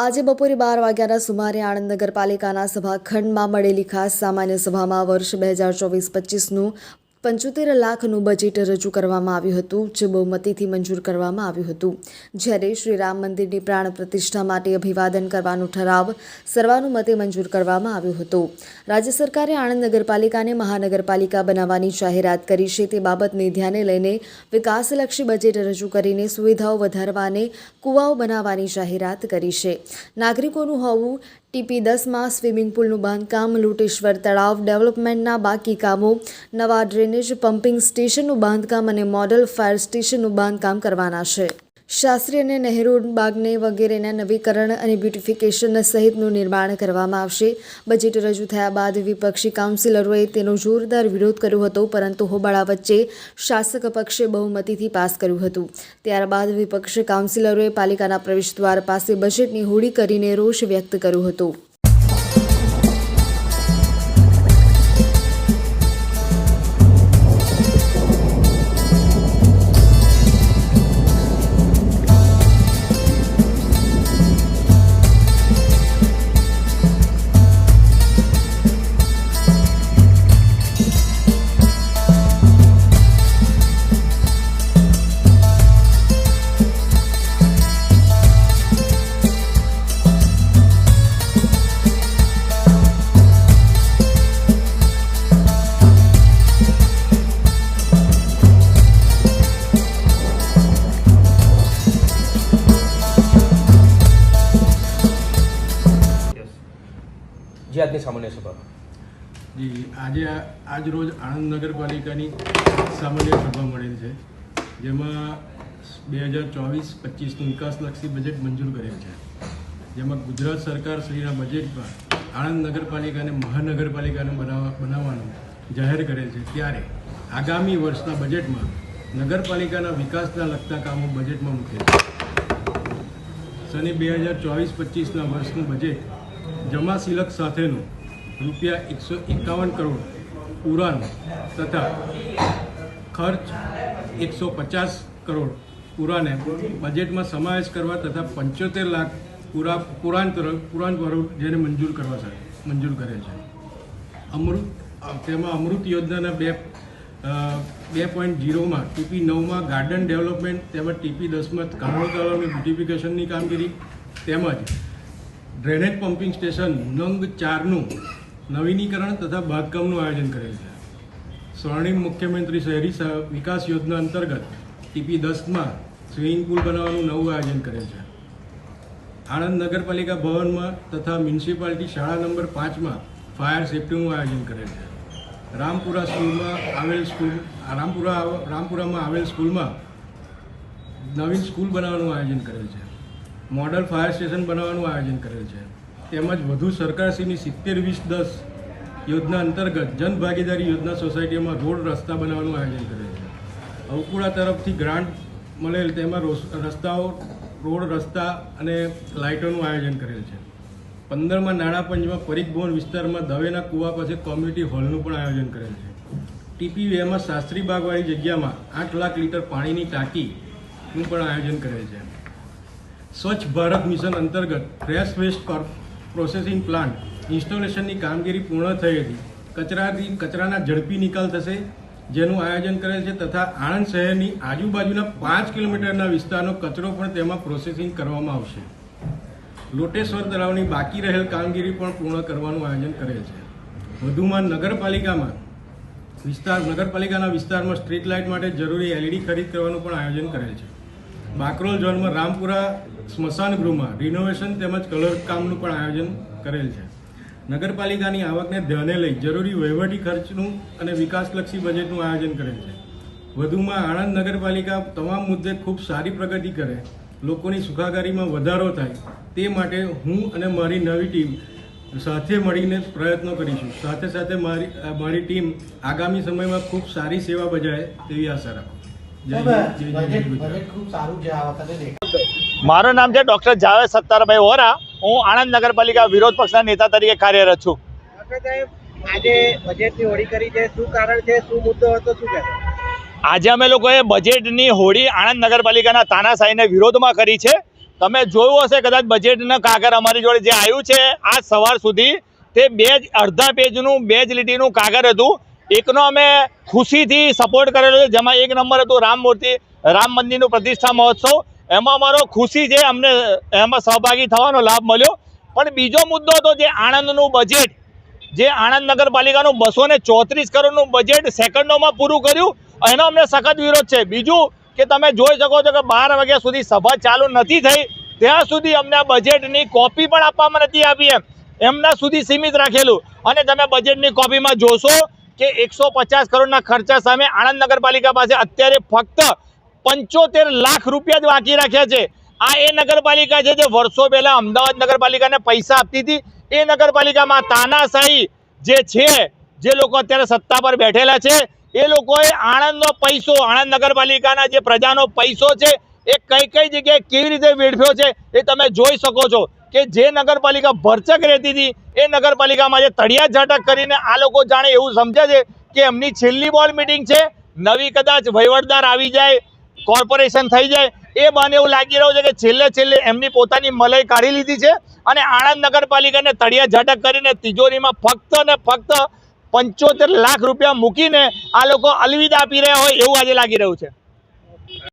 આજે બપોરે બાર વાગ્યાના સુમારે આણંદ નગરપાલિકાના સભાખંડમાં મળેલી ખાસ સામાન્ય સભામાં વર્ષ બે હજાર ચોવીસ પચીસનું પંચોતેર લાખનું બજેટ રજૂ કરવામાં આવ્યું હતું, જે બહુમતીથી મંજૂર કરવામાં આવ્યું હતું. જ્યારે શ્રી રામ મંદિરની પ્રાણ પ્રતિષ્ઠા માટે અભિવાદન કરવાનો ઠરાવ સર્વાનુમતે મંજૂર કરવામાં આવ્યો હતો. રાજ્ય સરકારે આણંદ નગરપાલિકાને મહાનગરપાલિકા બનાવવાની જાહેરાત કરી છે. તે બાબતને ધ્યાને લઈને વિકાસલક્ષી બજેટ રજૂ કરીને સુવિધાઓ વધારવાને કુવાઓ બનાવવાની જાહેરાત કરી છે. નાગરિકોનું હોવું ટીપી દસમાં સ્વિમિંગ પુલનું બાંધકામ, લુટેશ્વર તળાવ ડેવલપમેન્ટના બાકી કામો, નવા ડ્રેનેજ પમ્પિંગ સ્ટેશનનું બાંધકામ અને મોડલ ફાયર સ્ટેશનનું બાંધકામ કરવાના છે. શાસ્ત્રી અને નહેરુ બાગને વગેરેના નવીકરણ અને બ્યુટિફિકેશન સહિતનું નિર્માણ કરવામાં આવશે. બજેટ રજૂ થયા બાદ વિપક્ષી કાઉન્સિલરોએ તેનો જોરદાર વિરોધ કર્યો હતો, પરંતુ હોબાળા વચ્ચે શાસક પક્ષે બહુમતીથી પાસ કર્યું હતું. ત્યારબાદ વિપક્ષી કાઉન્સિલરોએ પાલિકાના પ્રવેશદ્વાર પાસે બજેટની હોળી કરીને રોષ વ્યક્ત કર્યો હતો. આજની સામાન્ય સભા. જી, આજે આજ રોજ આણંદ નગરપાલિકાની સામાન્ય સભા મળેલ છે, જેમાં બે હજાર ચોવીસ પચીસનું વિકાસલક્ષી બજેટ મંજૂર કરેલ છે. જેમાં ગુજરાત સરકાર શ્રીના બજેટમાં આણંદ નગરપાલિકાને મહાનગરપાલિકાને બનાવવા બનાવવાનું જાહેર કરેલ છે. ત્યારે આગામી વર્ષના બજેટમાં નગરપાલિકાના વિકાસના લગતા કામો બજેટમાં મૂકેલ છે. સને બે હજાર ચોવીસ પચીસના વર્ષનું બજેટ જમા સિલક સાથેનું રૂપિયા એકસો એકાવન કરોડ પૂરાનું તથા ખર્ચ એકસો પચાસ કરોડ પુરાને બજેટમાં સમાવેશ કરવા તથા પંચોતેર લાખ પુરા પુરાણ પુરાણ કરોડ જેને મંજૂર કરવા સાથે મંજૂર કરે છે. અમૃત, તેમાં અમૃત યોજનાના બે બે પોઈન્ટ જીરોમાં ટીપી નવમાં ગાર્ડન ડેવલપમેન્ટ તેમજ ટીપી દસમાં કાનોડ તળાવની બ્યુટિફિકેશનની કામગીરી, તેમજ ડ્રેનેજ પમ્પિંગ સ્ટેશન નંગ ચારનું નવીનીકરણ તથા બાંધકામનું આયોજન કરેલ છે. સ્વર્ણિમ મુખ્યમંત્રી શહેરી વિકાસ યોજના અંતર્ગત ટીપી દસમાં સ્વિમિંગ પુલ બનાવવાનું નવું આયોજન કરેલ છે. આણંદ નગરપાલિકા ભવનમાં તથા મ્યુનિસિપાલિટી શાળા નંબર પાંચમાં ફાયર સેફ્ટીનું આયોજન કરેલ છે. રામપુરા સ્કૂલમાં આવેલ સ્કૂલ, રામપુરા, રામપુરામાં આવેલ સ્કૂલમાં નવીન સ્કૂલ બનાવવાનું આયોજન કરેલ છે. મોડલ ફાયર સ્ટેશન બનાવવાનું આયોજન કરેલ છે. તેમજ વધુ સરકારશ્રીની સિત્તેર વીસ દસ યોજના અંતર્ગત જનભાગીદારી યોજના સોસાયટીમાં રોડ રસ્તા બનાવવાનું આયોજન કરેલ છે. અવકુડા તરફથી ગ્રાન્ટ મળેલ તેમાં રોસ- રસ્તાઓ, રોડ રસ્તા અને લાઇટોનું આયોજન કરેલ છે. પંદરમાં નાણાપંચમાં પરિકભવન વિસ્તારમાં દવેના કુવા પાસે કોમ્યુનિટી હોલનું પણ આયોજન કરેલ છે. ટીપી વેમાં શાસ્ત્રી બાગવાળી જગ્યામાં આઠ લાખ લીટર પાણીની ટાંકીનું પણ આયોજન કરેલ છે. સ્વચ્છ ભારત મિશન અંતર્ગત ફ્રેશ વેસ્ટ પ્રોસેસિંગ પ્લાન્ટ ઇન્સ્ટોલેશનની કામગીરી પૂર્ણ થઈ હતી. કચરાથી કચરાના ઝડપી નિકાલ થશે, જેનું આયોજન કરેલ છે તથા આણંદ શહેરની આજુબાજુના પાંચ કિલોમીટરના વિસ્તારનો કચરો પણ તેમાં પ્રોસેસિંગ કરવામાં આવશે. લોટેશ્વર તળાવની બાકી રહેલ કામગીરી પણ પૂર્ણ કરવાનું આયોજન કરે છે. વધુમાં નગરપાલિકામાં વિસ્તાર, નગરપાલિકાના વિસ્તારમાં સ્ટ્રીટ લાઇટ માટે જરૂરી એલઈડી ખરીદ કરવાનું પણ આયોજન કરેલ છે. બાકરોલ ઝોનમાં રામપુરા સ્મશાન ગૃહમાં રિનોવેશન તેમજ કલર કામનું પણ આયોજન કરેલ છે. નગરપાલિકાની આવકને ધ્યાને લઈ જરૂરી વહીવટી ખર્ચનું અને વિકાસલક્ષી બજેટનું આયોજન કરેલ છે. વધુમાં આણંદ નગરપાલિકા તમામ મુદ્દે ખૂબ સારી પ્રગતિ કરે, લોકોની સુખાકારીમાં વધારો થાય, તે માટે હું અને મારી નવી ટીમ સાથે મળીને પ્રયત્નો કરીશું. સાથે સાથે મારી મારી ટીમ આગામી સમયમાં ખૂબ સારી સેવા બજાય તેવી આશા રાખું મારું નામ છે ડૉક્ટર જાવેદ સત્તારભાઈ વોરા. હું આણંદ નગરપાલિકા વિરોધ પક્ષના નેતા તરીકે કાર્યરત છું. આજે બજેટની હોળી કરી છે. શું છે? શું મુદ્દો હતો? શું કહેશો આજે અમે લોકોએ બજેટની હોળી આણંદ નગરપાલિકાના તાનાશાહીને વિરોધમાં કરી છે. તમે જોયું હશે કદાચ બજેટના કાગળ અમારી જોડે જે આવ્યું છે આજ સવાર સુધી તે બે જ અડધા પેજનું બે જ લીટીનું કાગળ હતું. એકનો અમે ખુશીથી સપોર્ટ કરેલો છે. જેમાં એક નંબર હતું રામ મૂર્તિ, રામ મંદિરનું પ્રતિષ્ઠા મહોત્સવ. એમાં અમારો ખુશી છે, અમને એમાં સહભાગી થવાનો લાભ મળ્યો. પણ બીજો મુદ્દો હતો જે આણંદનું બજેટ જે આણંદ નગરપાલિકાનું બસો ને ચોત્રીસ કરોડનું બજેટ સેકન્ડોમાં પૂરું કર્યું. એનો અમને સખત વિરોધ છે. બીજું કે તમે જોઈ શકો છો કે બાર વાગ્યા સુધી સભા ચાલુ નથી થઈ. ત્યાં સુધી અમને આ બજેટની કોપી પણ આપવામાં નથી આવી એમ. એમના સુધી સીમિત રાખેલું. અને તમે બજેટની કોપીમાં જોશો કે એકસો કરોડના ખર્ચા સામે આણંદ નગરપાલિકા પાસે અત્યારે ફક્ત પંચોતેર લાખ રૂપિયા જ બાકી રાખ્યા છે. આ એ નગરપાલિકા છે જે વર્ષો પહેલા અમદાવાદ નગરપાલિકાને પૈસા આપતી હતી. એ નગરપાલિકામાં તાનાશાહી જે છે, જે લોકો અત્યારે સત્તા પર બેઠેલા છે, એ લોકોએ આણંદનો પૈસો, આણંદ નગરપાલિકાના જે પ્રજાનો પૈસો છે, એ કઈ કઈ જગ્યાએ કેવી રીતે વેડફ્યો છે એ તમે જોઈ શકો છો. કે જે નગરપાલિકા ભરચક રહેતી હતી, એ નગરપાલિકામાં જે તળિયા ઝાટક કરીને આ લોકો જાણે એવું સમજે છે કે એમની છેલ્લી બોલ મિટિંગ છે, નવી કદાચ વહીવટદાર આવી જાય કોર્પોરેશન થઈ જાય, એ બને એવું લાગી રહ્યું છે કે છેલ્લે છેલ્લે એમની પોતાની મલાઈ કાઢી લીધી છે અને આણંદ નગરપાલિકાને તળિયા ઝાટક કરીને તિજોરીમાં ફક્ત ને ફક્ત પંચોતેર લાખ રૂપિયા મૂકીને આ લોકો અલવિદા આપી રહ્યા હોય એવું આજે લાગી રહ્યું છે.